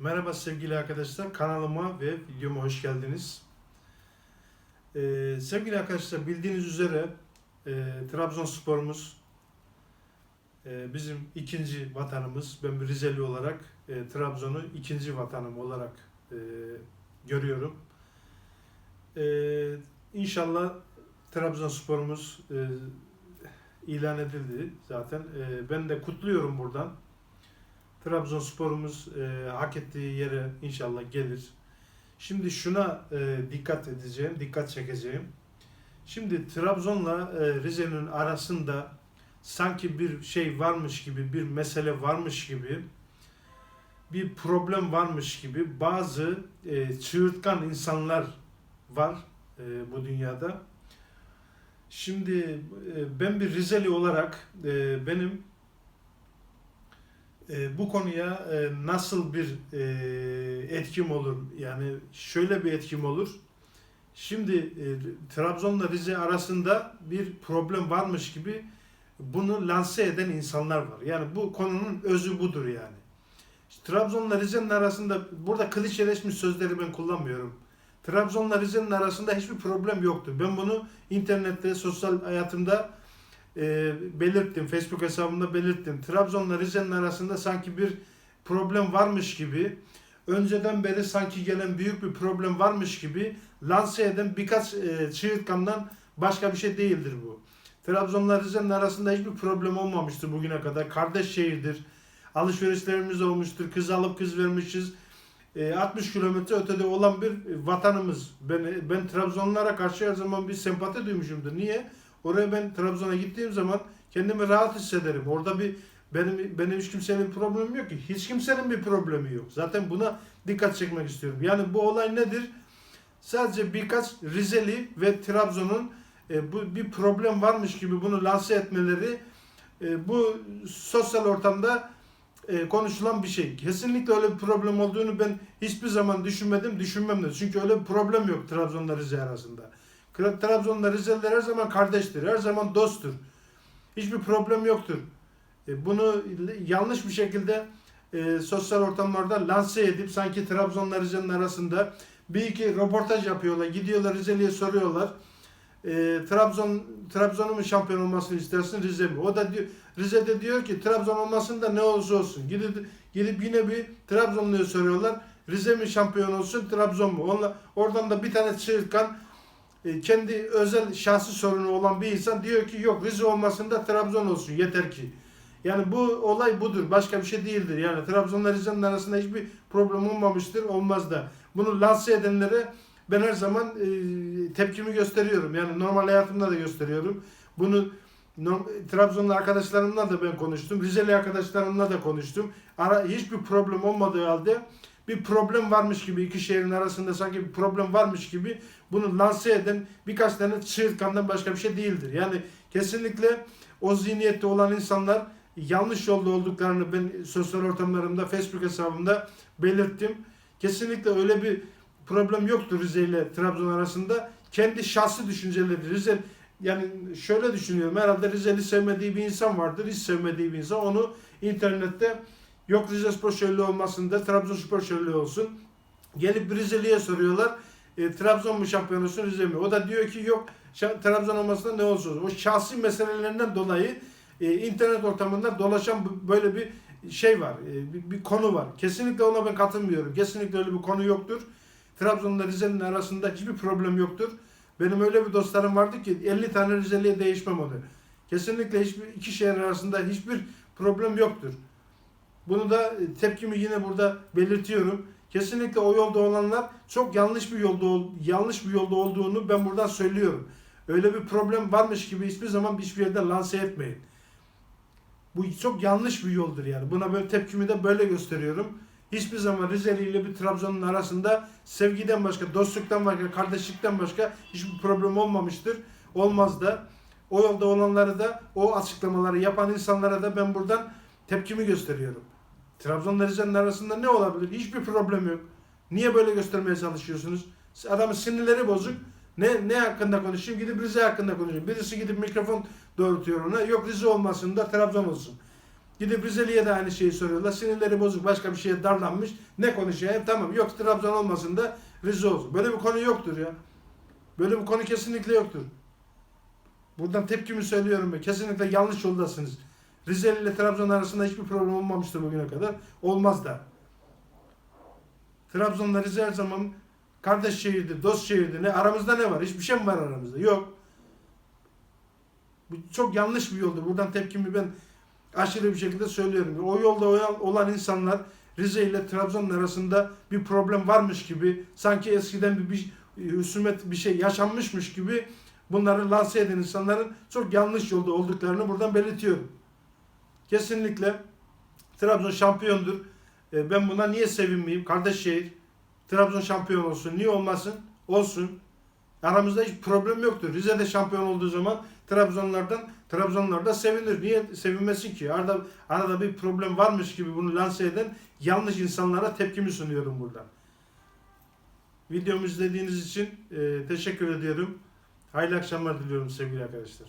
Merhaba sevgili arkadaşlar, kanalıma ve videoma hoş geldiniz. Ee, sevgili arkadaşlar bildiğiniz üzere e, Trabzonspor'umuz e, bizim ikinci vatanımız. Ben bir Rizeli olarak e, Trabzon'u ikinci vatanım olarak e, görüyorum. E, inşallah Trabzonspor'umuz e, ilan edildi zaten. E, ben de kutluyorum buradan. Trabzonspor'umuz e, hak ettiği yere inşallah gelir. Şimdi şuna e, dikkat edeceğim, dikkat çekeceğim. Şimdi Trabzon'la e, Rize'nin arasında sanki bir şey varmış gibi, bir mesele varmış gibi, bir problem varmış gibi bazı e, çığırtkan insanlar var e, bu dünyada. Şimdi e, ben bir Rizeli olarak e, benim e, bu konuya e, nasıl bir e, etkim olur? Yani şöyle bir etkim olur. Şimdi e, Trabzon'la Rize arasında bir problem varmış gibi bunu lanse eden insanlar var. Yani bu konunun özü budur yani. Trabzon'la Rize'nin arasında burada klişeleşmiş sözleri ben kullanmıyorum. Trabzon'la Rize'nin arasında hiçbir problem yoktu. Ben bunu internette, sosyal hayatımda e, belirttim. Facebook hesabımda belirttim. Trabzon'la Rize'nin arasında sanki bir problem varmış gibi önceden beri sanki gelen büyük bir problem varmış gibi lanse eden birkaç e, çığırtkandan başka bir şey değildir bu. Trabzon'la Rize'nin arasında hiçbir problem olmamıştır bugüne kadar. Kardeş şehirdir. Alışverişlerimiz olmuştur. Kız alıp kız vermişiz. E, 60 kilometre ötede olan bir vatanımız. Ben, ben Trabzonlara karşı her zaman bir sempati duymuşumdur. Niye? Oraya ben Trabzon'a gittiğim zaman kendimi rahat hissederim. Orada bir benim benim hiç kimsenin bir problemim yok ki. Hiç kimsenin bir problemi yok. Zaten buna dikkat çekmek istiyorum. Yani bu olay nedir? Sadece birkaç Rizeli ve Trabzon'un e, bu bir problem varmış gibi bunu lanse etmeleri e, bu sosyal ortamda e, konuşulan bir şey. Kesinlikle öyle bir problem olduğunu ben hiçbir zaman düşünmedim, düşünmem de. Çünkü öyle bir problem yok Trabzon'la Rize arasında. Trabzon'la Rizeliler her zaman kardeştir, her zaman dosttur. Hiçbir problem yoktur. E, bunu yanlış bir şekilde e, sosyal ortamlarda lanse edip sanki Trabzon'la Rize'nin arasında bir iki röportaj yapıyorlar. Gidiyorlar Rizeli'ye soruyorlar. E, Trabzon Trabzon'un mu şampiyon olmasını istersin Rize mi? O da diyor, Rize'de diyor ki Trabzon olmasın da ne olursa olsun. Gidip, gidip yine bir Trabzonlu'ya soruyorlar. Rize mi şampiyon olsun Trabzon mu? Onunla, oradan da bir tane çığırtkan e, kendi özel şahsi sorunu olan bir insan diyor ki yok Rize olmasın da Trabzon olsun yeter ki. Yani bu olay budur. Başka bir şey değildir. Yani Trabzon'la Rize'nin arasında hiçbir problem olmamıştır. Olmaz da. Bunu lanse edenlere ben her zaman e, tepkimi gösteriyorum. Yani normal hayatımda da gösteriyorum. Bunu no, Trabzonlu arkadaşlarımla da ben konuştum. Rizeli arkadaşlarımla da konuştum. Ara, hiçbir problem olmadığı halde bir problem varmış gibi iki şehrin arasında sanki bir problem varmış gibi bunu lanse eden birkaç tane çığırtkandan başka bir şey değildir. Yani kesinlikle o zihniyette olan insanlar yanlış yolda olduklarını ben sosyal ortamlarımda, Facebook hesabımda belirttim. Kesinlikle öyle bir problem yoktur Rize ile Trabzon arasında. Kendi şahsi düşünceleri Rize yani şöyle düşünüyorum herhalde Rize'li sevmediği bir insan vardır. Hiç sevmediği bir insan. Onu internette yok Rize Spor şöyle olmasın da Trabzonspor şöyle olsun. Gelip Rizeli'ye soruyorlar. E, Trabzon mu şampiyon olsun Rize mi? O da diyor ki yok Trabzon olmasında ne olsun. O şahsi meselelerinden dolayı e, internet ortamında dolaşan böyle bir şey var. E, bir, bir konu var. Kesinlikle ona ben katılmıyorum. Kesinlikle öyle bir konu yoktur. Trabzon'la Rize'nin arasında hiçbir problem yoktur. Benim öyle bir dostlarım vardı ki 50 tane Rizeli'ye değişmem onu. Kesinlikle hiçbir iki şehir arasında hiçbir problem yoktur. Bunu da e, tepkimi yine burada belirtiyorum. Kesinlikle o yolda olanlar çok yanlış bir yolda yanlış bir yolda olduğunu ben buradan söylüyorum. Öyle bir problem varmış gibi hiçbir zaman hiçbir yerde lanse etmeyin. Bu çok yanlış bir yoldur yani. Buna böyle tepkimi de böyle gösteriyorum. Hiçbir zaman Rizeli ile bir Trabzon'un arasında sevgiden başka, dostluktan başka, kardeşlikten başka hiçbir problem olmamıştır. Olmaz da. O yolda olanları da, o açıklamaları yapan insanlara da ben buradan tepkimi gösteriyorum. Trabzon'la Rize'nin arasında ne olabilir? Hiçbir problem yok. Niye böyle göstermeye çalışıyorsunuz? Adamın sinirleri bozuk. Ne ne hakkında konuşayım? Gidip Rize hakkında konuşayım. Birisi gidip mikrofon doğrultuyor ona. Yok Rize olmasın da Trabzon olsun. Gidip Rizeli'ye de aynı şeyi soruyorlar. Sinirleri bozuk başka bir şeye darlanmış. Ne konuşuyor? E, tamam yok Trabzon olmasın da Rize olsun. Böyle bir konu yoktur ya. Böyle bir konu kesinlikle yoktur. Buradan tepkimi söylüyorum ben. Kesinlikle yanlış yoldasınız. Rizeli ile Trabzon arasında hiçbir problem olmamıştır bugüne kadar. Olmaz da. Trabzon'la Rize her zaman kardeş şehirdi, dost şehirdi. Ne, aramızda ne var? Hiçbir şey mi var aramızda? Yok. Bu çok yanlış bir yoldu. Buradan tepkimi ben aşırı bir şekilde söylüyorum. O yolda olan insanlar Rize ile Trabzon arasında bir problem varmış gibi sanki eskiden bir, bir husumet bir şey yaşanmışmış gibi bunları lanse eden insanların çok yanlış yolda olduklarını buradan belirtiyorum. Kesinlikle Trabzon şampiyondur. E, Ben buna niye sevinmeyeyim? Kardeş şehir. Trabzon şampiyon olsun. Niye olmasın? Olsun. Aramızda hiç problem yoktur. Rize de şampiyon olduğu zaman Trabzonlardan Trabzonlar da sevinir. Niye sevinmesin ki? Arada arada bir problem varmış gibi bunu lanse eden yanlış insanlara tepkimi sunuyorum burada. Videomu izlediğiniz için e, teşekkür ediyorum. Hayırlı akşamlar diliyorum sevgili arkadaşlar.